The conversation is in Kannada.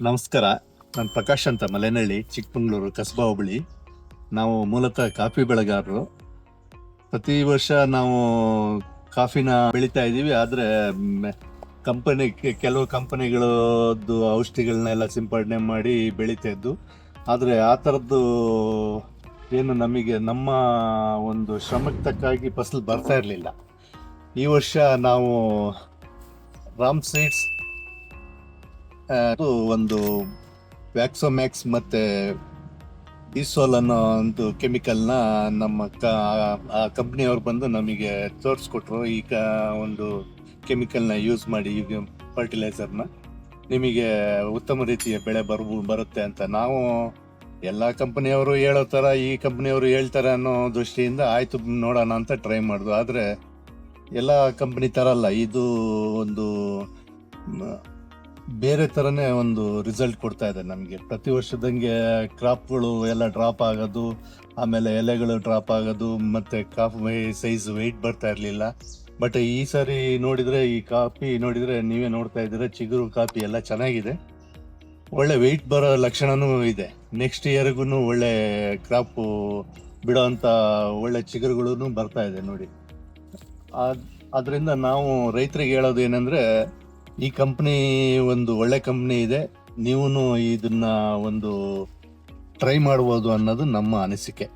ನಮಸ್ಕಾರ. ನಾನು ಪ್ರಕಾಶ್ ಅಂತ ಮಲೆನಹಳ್ಳಿ ಚಿಕ್ಕಮಂಗ್ಳೂರು, ಕಸಬಾ ಹೋಬಳಿ ನಾವು ಮೂಲತಃ ಕಾಫಿ ಬೆಳೆಗಾರರು. ಪ್ರತಿ ವರ್ಷ ನಾವು ಕಾಫಿನ ಬೆಳಿತಾ ಇದ್ದೀವಿ, ಆದರೆ ಕಂಪನಿ ಕೆಲವು ಕಂಪನಿಗಳದ್ದು ಔಷಧಿಗಳನ್ನೆಲ್ಲ ಸಿಂಪಡಣೆ ಮಾಡಿ ಬೆಳೀತಾ ಇದ್ದು, ಆದರೆ ಆ ಥರದ್ದು ಏನು ನಮಗೆ, ನಮ್ಮ ಒಂದು ಶ್ರಮಕ್ಕೆ ತಕ್ಕಾಗಿ ಫಸಲು ಬರ್ತಾ ಇರಲಿಲ್ಲ. ಈ ವರ್ಷ ನಾವು ರಾಮ್ ಸೀಡ್ಸ್ ಅದು ಒಂದು ವ್ಯಾಕ್ಸೋಮ್ಯಾಕ್ಸ್ ಮತ್ತೆ ಇಸೋಲ್ ಅನ್ನೋ ಒಂದು ಕೆಮಿಕಲ್ನ ನಮ್ಮ ಕ ಆ ಕಂಪ್ನಿಯವ್ರು ಬಂದು ನಮಗೆ ತೋರಿಸ್ಕೊಟ್ರು. ಈಗ ಒಂದು ಕೆಮಿಕಲ್ನ ಯೂಸ್ ಮಾಡಿ ಈಗ ಫರ್ಟಿಲೈಸರ್ನ ನಿಮಗೆ ಉತ್ತಮ ರೀತಿಯ ಬೆಳೆ ಬರ್ಬು ಬರುತ್ತೆ ಅಂತ ನಾವು ಎಲ್ಲ ಕಂಪ್ನಿಯವರು ಹೇಳೋ ಥರ ಈ ಕಂಪ್ನಿಯವರು ಹೇಳ್ತಾರೆ ಅನ್ನೋ ದೃಷ್ಟಿಯಿಂದ ಆಯ್ತು ನೋಡೋಣ ಅಂತ ಟ್ರೈ ಮಾಡಿದ್ವು ಆದರೆ ಎಲ್ಲ ಕಂಪ್ನಿ ಥರ ಅಲ್ಲ ಇದು ಒಂದು ಬೇರೆ ಥರನೇ ಒಂದು ರಿಸಲ್ಟ್ ಕೊಡ್ತಾ ಇದೆ ನಮಗೆ. ಪ್ರತಿ ವರ್ಷದಂಗೆ ಕ್ರಾಪ್ಗಳು ಎಲ್ಲ ಡ್ರಾಪ್ ಆಗೋದು, ಆಮೇಲೆ ಎಲೆಗಳು ಡ್ರಾಪ್ ಆಗೋದು, ಮತ್ತು ಕಾಫ್ ಸೈಜ್ ವೆಯ್ಟ್ ಬರ್ತಾ ಇರಲಿಲ್ಲ. ಬಟ್ ಈ ಸಾರಿ ನೋಡಿದರೆ, ಈ ಕಾಫಿ ನೋಡಿದರೆ ನೀವೇ ನೋಡ್ತಾ ಇದ್ದೀರ, ಚಿಗುರು ಕಾಫಿ ಎಲ್ಲ ಚೆನ್ನಾಗಿದೆ. ಒಳ್ಳೆ ವೆಯ್ಟ್ ಬರೋ ಲಕ್ಷಣನೂ ಇದೆ. ನೆಕ್ಸ್ಟ್ ಇಯರ್ಗೂ ಒಳ್ಳೆ ಕ್ರಾಪು ಬಿಡೋಂಥ ಒಳ್ಳೆ ಚಿಗುರುಗಳೂ ಬರ್ತಾ ಇದೆ ನೋಡಿ. ಅದರಿಂದ ನಾವು ರೈತರಿಗೆ ಹೇಳೋದು ಏನಂದ್ರೆ ಈ ಕಂಪ್ನಿ ಒಂದು ಒಳ್ಳೆ ಕಂಪ್ನಿ ಇದೆ. ನೀವು ಇದನ್ನ ಒಂದು ಟ್ರೈ ಮಾಡ್ಬೋದು ಅನ್ನೋದು ನಮ್ಮ ಅನಿಸಿಕೆ.